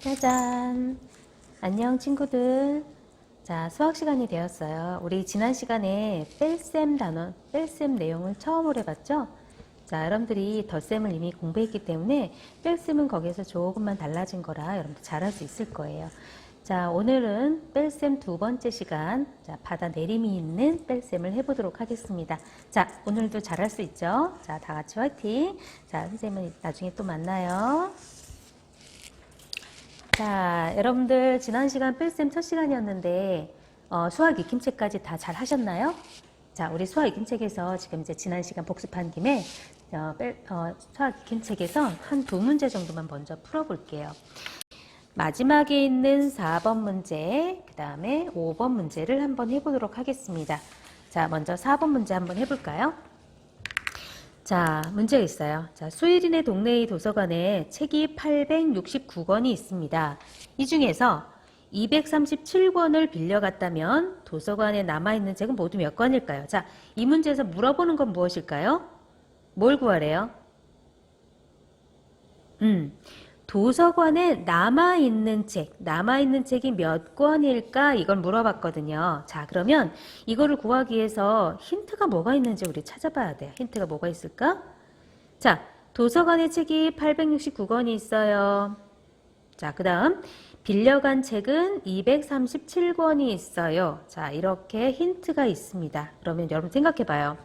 짜잔. 안녕 친구들. 자, 수학 시간이 되었어요. 우리 지난 시간에 뺄셈 단원, 뺄셈 내용을 처음으로 해봤죠? 자, 여러분들이 덧셈을 이미 공부했기 때문에 뺄셈은 거기에서 조금만 달라진 거라 여러분들 잘할 수 있을 거예요. 자, 오늘은 뺄셈 두 번째 시간, 자, 바다 내림이 있는 뺄셈을 해보도록 하겠습니다. 자, 오늘도 잘할 수 있죠? 자, 다 같이 화이팅! 자, 선생님은 나중에 또 만나요. 자, 여러분들 지난 시간 뺄셈 첫 시간이었는데 어, 수학 익힘책까지 다 잘 하셨나요? 자, 우리 수학 익힘책에서 지금 이제 지난 시간 복습한 김에 어, 뺄, 어, 수학 익힘책에서 한 두 문제 정도만 먼저 풀어볼게요. 마지막에 있는 4번 문제, 그 다음에 5번 문제를 한번 해보도록 하겠습니다. 자, 먼저 4번 문제 한번 해볼까요? 자, 문제가 있어요. 자, 수일인의 동네의 도서관에 책이 869권이 있습니다. 이 중에서 237권을 빌려갔다면 도서관에 남아있는 책은 모두 몇 권일까요? 자, 이 문제에서 물어보는 건 무엇일까요? 뭘 구하래요? 음, 도서관에 남아있는 책, 남아있는 책이 몇 권일까? 이걸 물어봤거든요. 자, 그러면 이거를 구하기 위해서 힌트가 뭐가 있는지 우리 찾아봐야 돼요. 힌트가 뭐가 있을까? 자, 도서관에 책이 869권이 있어요. 자, 그 다음, 빌려간 책은 237권이 있어요. 자, 이렇게 힌트가 있습니다. 그러면 여러분 생각해 봐요.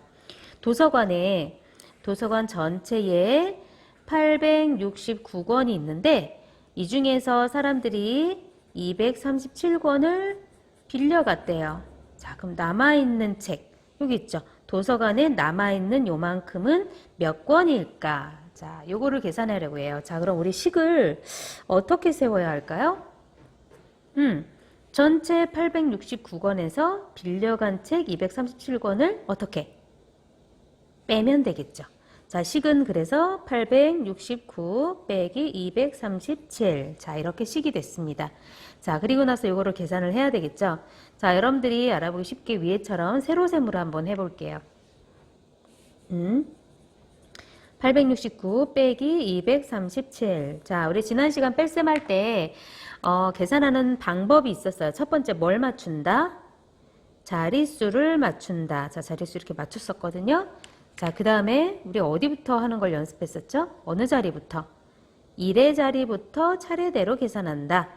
도서관에, 도서관 전체에 869권이 있는데 이 중에서 사람들이 237권을 빌려갔대요. 자, 그럼 남아있는 책, 여기 있죠. 도서관에 남아있는 요만큼은 몇 권일까? 자, 요거를 계산하려고 해요. 자, 그럼 우리 식을 어떻게 세워야 할까요? 음, 전체 869권에서 빌려간 책 237권을 어떻게? 빼면 되겠죠. 자, 식은 그래서 869 빼기 237. 자, 이렇게 식이 됐습니다. 자, 그리고 나서 이거를 계산을 해야 되겠죠. 자, 여러분들이 알아보기 쉽게 위에처럼 세로셈으로 한번 해볼게요. 음. 869 빼기 237. 자, 우리 지난 시간 뺄셈 할 때, 어, 계산하는 방법이 있었어요. 첫 번째, 뭘 맞춘다? 자릿수를 맞춘다. 자, 자릿수 이렇게 맞췄었거든요. 자, 그 다음에 우리 어디부터 하는 걸 연습했었죠? 어느 자리부터? 1의 자리부터 차례대로 계산한다.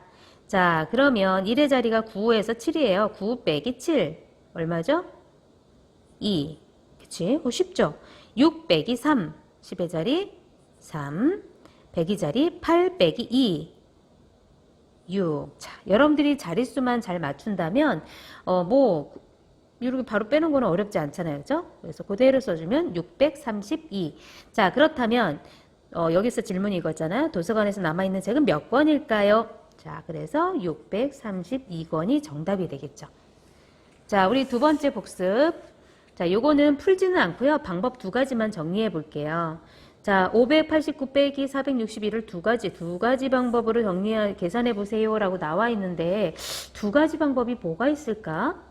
자, 그러면 1의 자리가 9에서 7이에요. 9 빼기 7. 얼마죠? 2. 그치? 어, 쉽죠? 6 빼기 3. 10의 자리 3. 100의 자리 8 빼기 2. 6. 자, 여러분들이 자릿수만 잘 맞춘다면, 어, 뭐, 이렇게 바로 빼는 거는 어렵지 않잖아요. 그죠? 그래서 그대로 써주면 632. 자, 그렇다면, 어, 여기서 질문이 이거잖아요. 도서관에서 남아있는 책은 몇 권일까요? 자, 그래서 632권이 정답이 되겠죠. 자, 우리 두 번째 복습. 자, 요거는 풀지는 않고요. 방법 두 가지만 정리해 볼게요. 자, 589 빼기 461을 두 가지, 두 가지 방법으로 정리, 계산해 보세요 라고 나와 있는데, 두 가지 방법이 뭐가 있을까?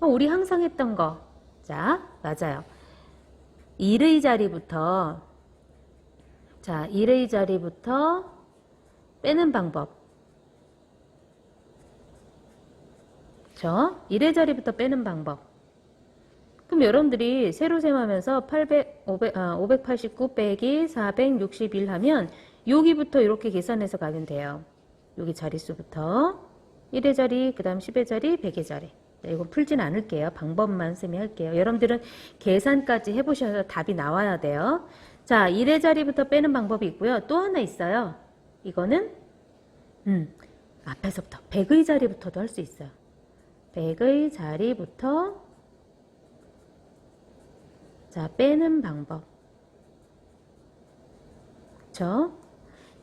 어, 우리 항상 했던 거. 자, 맞아요. 1의 자리부터, 자, 1의 자리부터 빼는 방법. 그쵸? 1의 자리부터 빼는 방법. 그럼 여러분들이 세로 셈 하면서 800, 500, 아, 589 빼기 461 하면 여기부터 이렇게 계산해서 가면 돼요. 여기 자릿수부터 1의 자리, 그 다음 10의 자리, 100의 자리. 네, 이건 풀진 않을게요. 방법만 쌤이 할게요. 여러분들은 계산까지 해보셔서 답이 나와야 돼요. 자, 1의 자리부터 빼는 방법이 있고요. 또 하나 있어요. 이거는 음, 앞에서부터 100의 자리부터도 할 수 있어요. 100의 자리부터 자, 빼는 방법. 그쵸?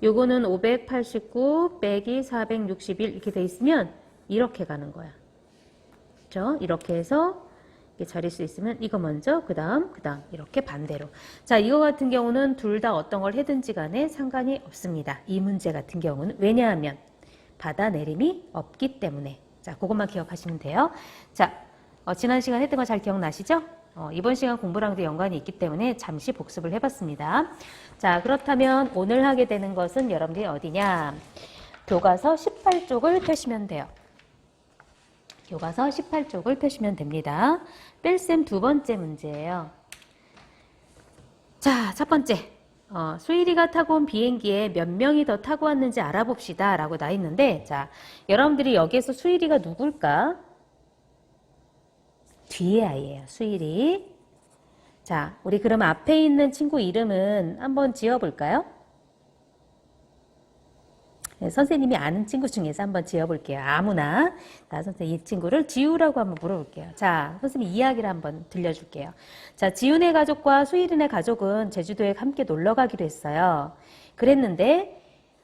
요거는 589 빼기 461 이렇게 돼 있으면 이렇게 가는 거야. 그쵸? 이렇게 해서 이렇게 자릿수 있으면 이거 먼저 그 다음 그 다음 이렇게 반대로 자 이거 같은 경우는 둘 다 어떤 걸 해든지 간에 상관이 없습니다 이 문제 같은 경우는 왜냐하면 바다 내림이 없기 때문에 자 그것만 기억하시면 돼요 자 어, 지난 시간 했던 거 잘 기억나시죠? 어, 이번 시간 공부랑도 연관이 있기 때문에 잠시 복습을 해봤습니다 자 그렇다면 오늘 하게 되는 것은 여러분들이 어디냐 교과서 18쪽을 펴시면 돼요. 교과서 18쪽을 펴시면 됩니다. 뺄셈 두 번째 문제예요. 자, 첫 번째. 어, 수일이가 타고 온 비행기에 몇 명이 더 타고 왔는지 알아봅시다. 라고 나 있는데, 자, 여러분들이 여기에서 수일이가 누굴까? 뒤에 아이예요. 수일이. 자, 우리 그럼 앞에 있는 친구 이름은 한번 지어볼까요? 네, 선생님이 아는 친구 중에서 한번 지어볼게요. 아무나. 자, 선생님 이 친구를 지우라고 한번 물어볼게요. 자, 선생님 이야기를 한번 들려줄게요. 자, 지훈의 가족과 수일이네 가족은 제주도에 함께 놀러 가기로 했어요. 그랬는데,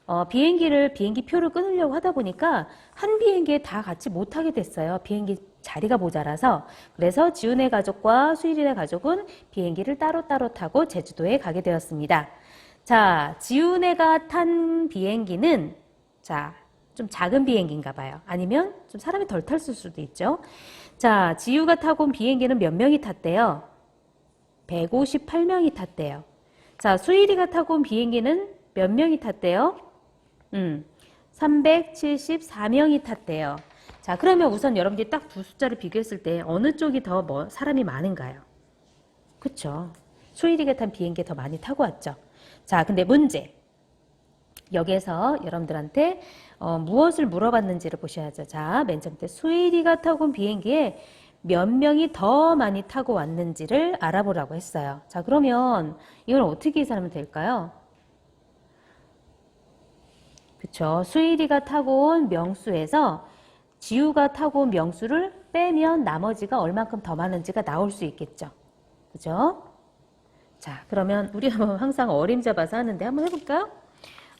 어, 비행기를, 비행기 표를 끊으려고 하다 보니까 한 비행기에 다 같이 못 타게 됐어요. 비행기 자리가 모자라서. 그래서 지훈의 가족과 수일이네 가족은 비행기를 따로따로 타고 제주도에 가게 되었습니다. 자, 지훈애가 탄 비행기는 자, 좀 작은 비행기인가 봐요. 아니면 좀 사람이 덜 탔을 수도 있죠. 자, 지우가 타고 온 비행기는 몇 명이 탔대요? 158명이 탔대요. 자, 수일이가 타고 온 비행기는 몇 명이 탔대요? 음, 374명이 탔대요. 자, 그러면 우선 여러분들이 딱 두 숫자를 비교했을 때 어느 쪽이 더 뭐 사람이 많은가요? 그쵸. 수일이가 탄 비행기 더 많이 타고 왔죠. 자, 근데 문제. 여기에서 여러분들한테 어, 무엇을 물어봤는지를 보셔야죠. 자, 맨 처음에 수일이가 타고 온 비행기에 몇 명이 더 많이 타고 왔는지를 알아보라고 했어요. 자, 그러면 이걸 어떻게 계산하면 될까요? 그쵸. 수일이가 타고 온 명수에서 지우가 타고 온 명수를 빼면 나머지가 얼만큼 더 많은지가 나올 수 있겠죠. 그죠? 자, 그러면 우리 한번 항상 어림 잡 아서 하는데 한번 해볼까요?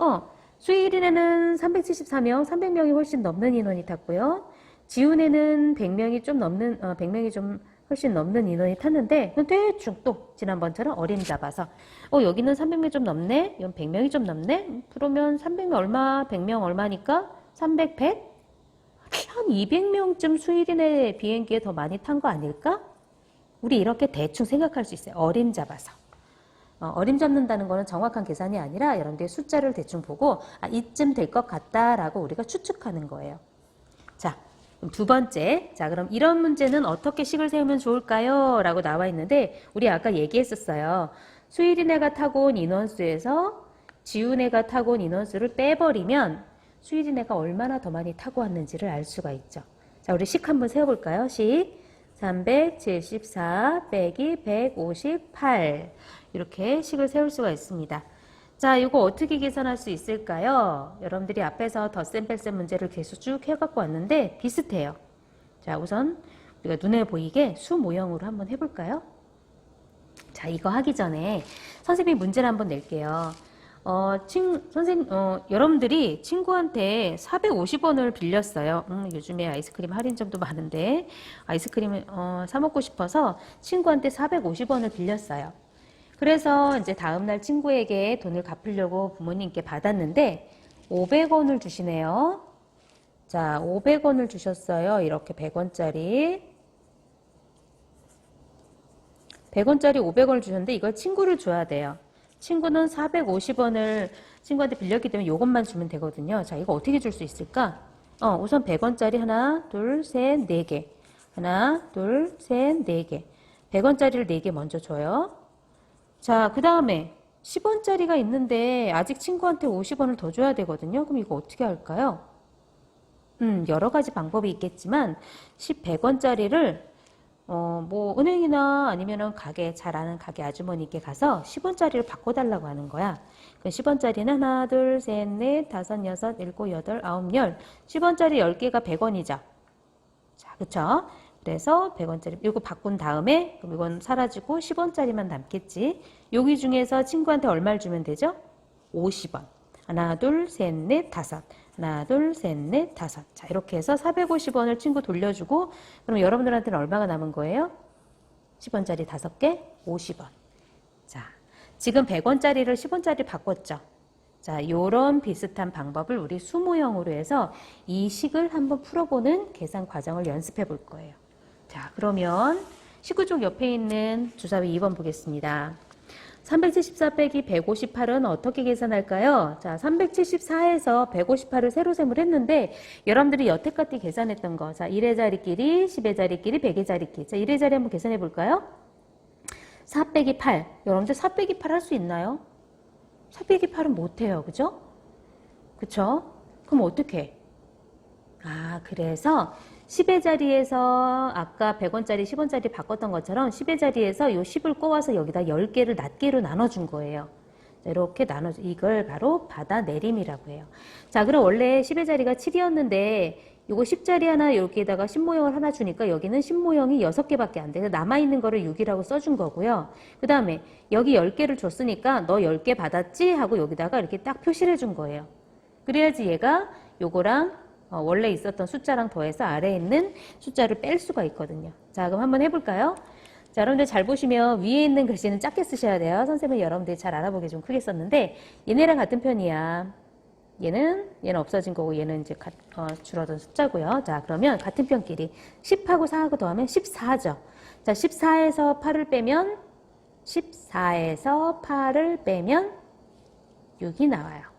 어, 수일이네는 374명, 300명이 훨씬 넘는 인원이 탔고요. 지훈에는 100명이 좀 넘는, 어, 100명이 좀 훨씬 넘는 인원이 탔는데, 대충 또 지난번처럼 어림 잡아서, 어, 여기는 300명 좀 넘네? 이건 100명이 좀 넘네? 그러면 300명 얼마, 100명 얼마니까? 300, 100? 한 200명쯤 수일이네 비행기에 더 많이 탄 거 아닐까? 우리 이렇게 대충 생각할 수 있어요. 어림 잡아서. 어, 어림 잡는다는 거는 정확한 계산이 아니라 여러분들이 숫자를 대충 보고 아, 이쯤 될 것 같다라고 우리가 추측하는 거예요. 자, 두 번째. 자, 그럼 이런 문제는 어떻게 식을 세우면 좋을까요? 라고 나와 있는데 우리 아까 얘기했었어요. 수일이네가 타고 온 인원수에서 지훈애가 타고 온 인원수를 빼버리면 수일이네가 얼마나 더 많이 타고 왔는지를 알 수가 있죠. 자, 우리 식 한번 세워볼까요? 식. 374 빼기 158 이렇게 식을 세울 수가 있습니다. 자, 이거 어떻게 계산할 수 있을까요? 여러분들이 앞에서 덧셈 뺄셈 문제를 계속 쭉 해갖고 왔는데 비슷해요. 자, 우선 우리가 눈에 보이게 수 모형으로 한번 해볼까요? 자, 이거 하기 전에 선생님이 문제를 한번 낼게요. 어, 친, 선생님, 어, 여러분들이 친구한테 450원을 빌렸어요. 음, 요즘에 아이스크림 할인점도 많은데, 아이스크림을, 어, 사먹고 싶어서 친구한테 450원을 빌렸어요. 그래서 이제 다음날 친구에게 돈을 갚으려고 부모님께 받았는데, 500원을 주시네요. 자, 500원을 주셨어요. 이렇게 100원짜리. 100원짜리 500원을 주셨는데, 이걸 친구를 줘야 돼요. 친구는 450원을 친구한테 빌렸기 때문에 이것만 주면 되거든요. 자, 이거 어떻게 줄 수 있을까? 어, 우선 100원짜리 하나, 둘, 셋, 네 개. 하나, 둘, 셋, 네 개. 100원짜리를 네 개 먼저 줘요. 자, 그 다음에 10원짜리가 있는데 아직 친구한테 50원을 더 줘야 되거든요. 그럼 이거 어떻게 할까요? 음, 여러 가지 방법이 있겠지만 10, 100원짜리를 어, 뭐, 은행이나 아니면은 가게, 잘 아는 가게 아주머니께 가서 10원짜리를 바꿔달라고 하는 거야. 그 10원짜리는 하나, 둘, 셋, 넷, 다섯, 여섯, 일곱, 여덟, 아홉, 열. 10원짜리 10개가 100원이죠. 자, 그쵸? 그래서 100원짜리, 이거 바꾼 다음에, 그럼 이건 사라지고 10원짜리만 남겠지. 여기 중에서 친구한테 얼마를 주면 되죠? 50원. 하나, 둘, 셋, 넷, 다섯. 하나, 둘, 셋, 넷, 다섯. 자, 이렇게 해서 450원을 친구 돌려주고, 그럼 여러분들한테는 얼마가 남은 거예요? 10원짜리 5개? 50원. 자, 지금 100원짜리를 10원짜리 바꿨죠? 자, 요런 비슷한 방법을 우리 수모형으로 해서 이 식을 한번 풀어보는 계산 과정을 연습해 볼 거예요. 자, 그러면 19쪽 옆에 있는 주사위 2번 보겠습니다. 374 빼기 158은 어떻게 계산할까요? 자, 374에서 158을 세로 셈을 했는데 여러분들이 여태까지 계산했던 거. 자, 1의 자리끼리, 10의 자리끼리, 100의 자리끼리. 자, 1의 자리 한번 계산해 볼까요? 4 빼기 8. 여러분들 4 빼기 8 할 수 있나요? 4 빼기 8은 못 해요. 그죠? 그쵸? 그럼 어떻게? 아, 그래서 10의 자리에서 아까 100원짜리, 10원짜리 바꿨던 것처럼 10의 자리에서 이 10을 꼬아서 여기다 10개를 낱개로 나눠준 거예요. 자, 이렇게 나눠 이걸 바로 받아내림이라고 해요. 자, 그럼 원래 10의 자리가 7이었는데 요거 10자리 하나 여기에다가 10모형을 하나 주니까 여기는 10모형이 6개밖에 안 돼. 그래서 남아있는 거를 6이라고 써준 거고요. 그 다음에 여기 10개를 줬으니까 너 10개 받았지? 하고 여기다가 이렇게 딱 표시를 해준 거예요. 그래야지 얘가 요거랑 어, 원래 있었던 숫자랑 더해서 아래에 있는 숫자를 뺄 수가 있거든요. 자, 그럼 한번 해볼까요? 자, 여러분들 잘 보시면 위에 있는 글씨는 작게 쓰셔야 돼요. 선생님은 여러분들이 잘 알아보기 좀 크게 썼는데 얘네랑 같은 편이야. 얘는 얘는 없어진 거고 얘는 이제 가, 어, 줄어든 숫자고요. 자, 그러면 같은 편끼리 10하고 4하고 더하면 14죠. 자, 14에서 8을 빼면 14에서 8을 빼면 6이 나와요.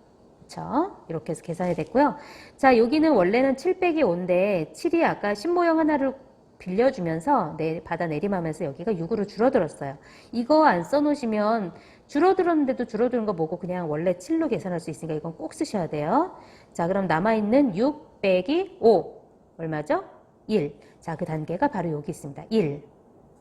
그렇죠? 이렇게 해서 계산이 됐고요. 자, 여기는 원래는 7 빼기 5인데 7이 아까 신모형 하나를 빌려주면서 내, 받아 내림하면서 여기가 6으로 줄어들었어요. 이거 안 써놓으시면 줄어들었는데도 줄어드는 거 보고 그냥 원래 7로 계산할 수 있으니까 이건 꼭 쓰셔야 돼요. 자, 그럼 남아있는 6 빼기 5 얼마죠? 1. 자, 그 단계가 바로 여기 있습니다. 1.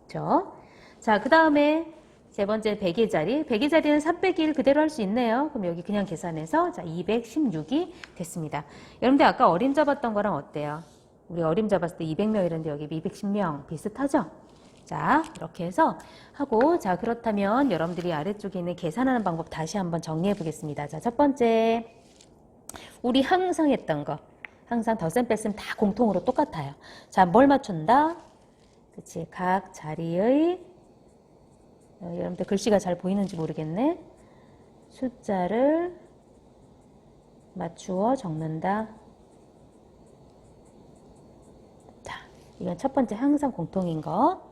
그렇죠? 자, 그 다음에 세 번째 100의 자리. 100의 자리는 3 빼기 1 그대로 할 수 있네요. 그럼 여기 그냥 계산해서 자 216이 됐습니다. 여러분들 아까 어림잡 봤던 거랑 어때요? 우리 어림잡 봤을 때 200명 이랬는데 여기 210명 비슷하죠? 자 이렇게 해서 하고 자 그렇다면 여러분들이 아래쪽에 있는 계산하는 방법 다시 한번 정리해 보겠습니다. 자 첫 번째 우리 항상 했던 거 항상 덧셈 뺄셈 다 공통으로 똑같아요. 자 뭘 맞춘다? 그치 각 자리의 어, 여러분들 글씨가 잘 보이는지 모르겠네. 숫자를 맞추어 적는다. 자, 이건 첫 번째 항상 공통인 거.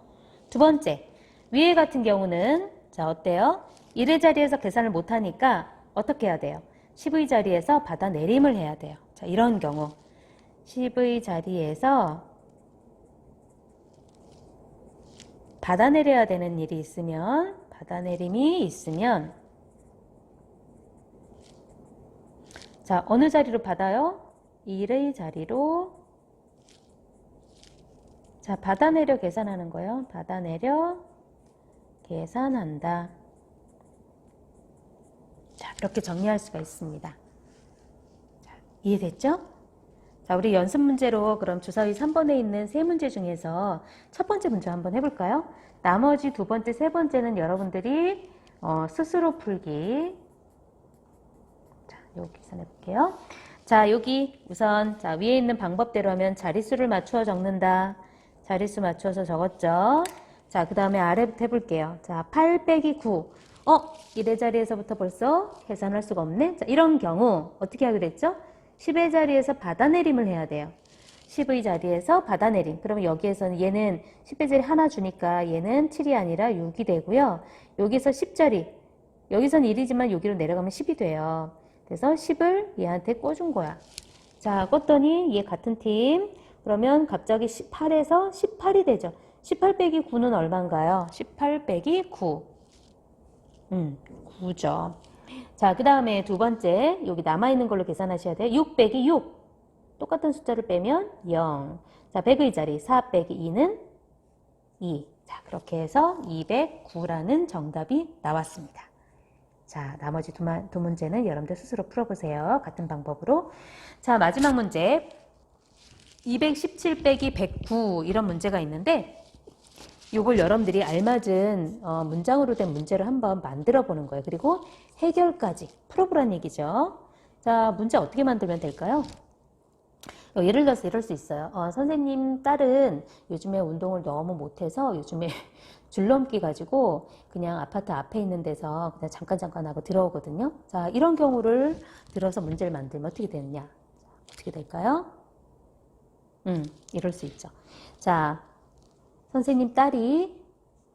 두 번째, 위에 같은 경우는 자 어때요? 1의 자리에서 계산을 못하니까 어떻게 해야 돼요? 10의 자리에서 받아 내림을 해야 돼요. 자, 이런 경우 10의 자리에서 받아내려야 되는 일이 있으면 받아내림이 있으면 자 어느 자리로 받아요? 1의 자리로 자 받아내려 계산하는 거예요. 받아내려 계산한다. 자 이렇게 정리할 수가 있습니다. 자, 이해됐죠? 자, 우리 연습 문제로 그럼 주사위 3번에 있는 세 문제 중에서 첫 번째 문제 한번 해볼까요? 나머지 두 번째, 세 번째는 여러분들이 어, 스스로 풀기. 자, 여기 계산해 볼게요. 자, 여기 우선 자, 위에 있는 방법대로 하면 자릿수를 맞추어 적는다. 자릿수 맞춰서 적었죠. 자, 그 다음에 아래부터 해볼게요. 자, 8 빼기 9. 어? 1의 자리에서부터 벌써 계산할 수가 없네? 자, 이런 경우 어떻게 하기로 했죠? 10의 자리에서 받아내림을 해야 돼요. 10의 자리에서 받아내림. 그러면 여기에서는 얘는 10의 자리 하나 주니까 얘는 7이 아니라 6이 되고요. 여기서 10자리. 여기선 1이지만 여기로 내려가면 10이 돼요. 그래서 10을 얘한테 꿔준 거야. 자, 껐더니 얘 같은 팀. 그러면 갑자기 18에서 18이 되죠. 18 빼기 9는 얼마인가요? 18 빼기 9. 음, 9죠. 자, 그 다음에 두 번째, 여기 남아있는 걸로 계산하셔야 돼요. 6 빼기 6. 똑같은 숫자를 빼면 0. 자, 100의 자리 4 빼기 2는 2. 자, 그렇게 해서 209라는 정답이 나왔습니다. 자, 나머지 두, 마, 두 문제는 여러분들 스스로 풀어보세요. 같은 방법으로. 자, 마지막 문제. 217 빼기 109 이런 문제가 있는데 요걸 여러분들이 알맞은 어, 문장으로 된 문제를 한번 만들어 보는 거예요. 그리고 해결까지 풀어보란 얘기죠. 자, 문제 어떻게 만들면 될까요? 어, 예를 들어서 이럴 수 있어요. 어, 선생님 딸은 요즘에 운동을 너무 못해서 요즘에 줄넘기 가지고 그냥 아파트 앞에 있는 데서 그냥 잠깐 잠깐 하고 들어오거든요. 자, 이런 경우를 들어서 문제를 만들면 어떻게 되느냐? 어떻게 될까요? 음, 이럴 수 있죠. 자, 선생님 딸이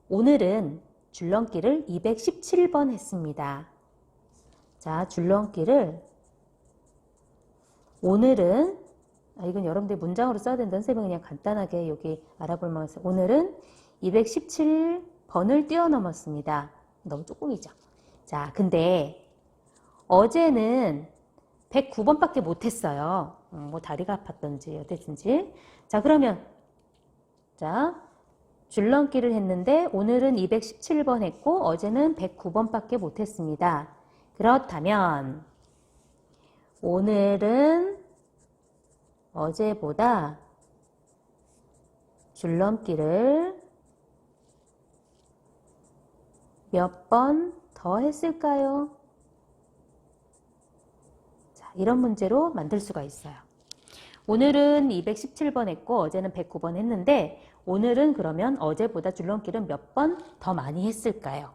오늘은 줄넘기를 217번 했습니다. 자, 줄넘기를 오늘은 아, 이건 여러분들 문장으로 써야 된다는 쌤은 그냥 간단하게 여기 알아볼 만한 오늘은 217번을 뛰어넘었습니다. 너무 조금이죠. 자, 근데 어제는 109번밖에 못했어요. 음, 뭐 다리가 아팠던지 어땠든지. 자, 그러면 자 줄넘기를 했는데 오늘은 217번 했고 어제는 109번밖에 못했습니다. 그렇다면 오늘은 어제보다 줄넘기를 몇 번 더 했을까요? 자, 이런 문제로 만들 수가 있어요. 오늘은 217번 했고 어제는 109번 했는데 오늘은 그러면 어제보다 줄넘기를 몇 번 더 많이 했을까요?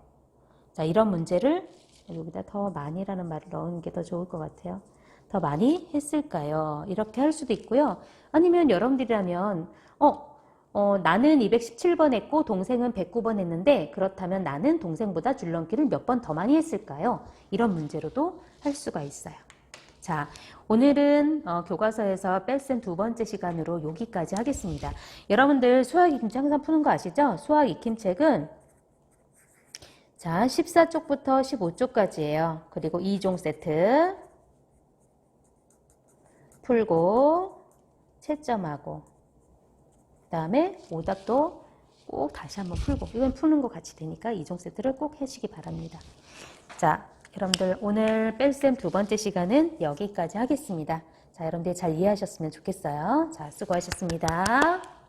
자, 이런 문제를 여기다 더 많이라는 말을 넣은 게 더 좋을 것 같아요. 더 많이 했을까요? 이렇게 할 수도 있고요. 아니면 여러분들이라면 어, 어, 나는 217번 했고 동생은 109번 했는데 그렇다면 나는 동생보다 줄넘기를 몇 번 더 많이 했을까요? 이런 문제로도 할 수가 있어요. 자, 오늘은 어, 교과서에서 뺄셈 두 번째 시간으로 여기까지 하겠습니다. 여러분들 수학 익힘책 항상 푸는 거 아시죠? 수학 익힘책은 자, 14쪽부터 15쪽까지예요. 그리고 2종 세트 풀고 채점하고 그 다음에 오답도 꼭 다시 한번 풀고 이건 푸는 거 같이 되니까 2종 세트를 꼭 하시기 바랍니다. 자, 여러분들 오늘 뺄셈 두 번째 시간은 여기까지 하겠습니다. 자, 여러분들 잘 이해하셨으면 좋겠어요. 자, 수고하셨습니다.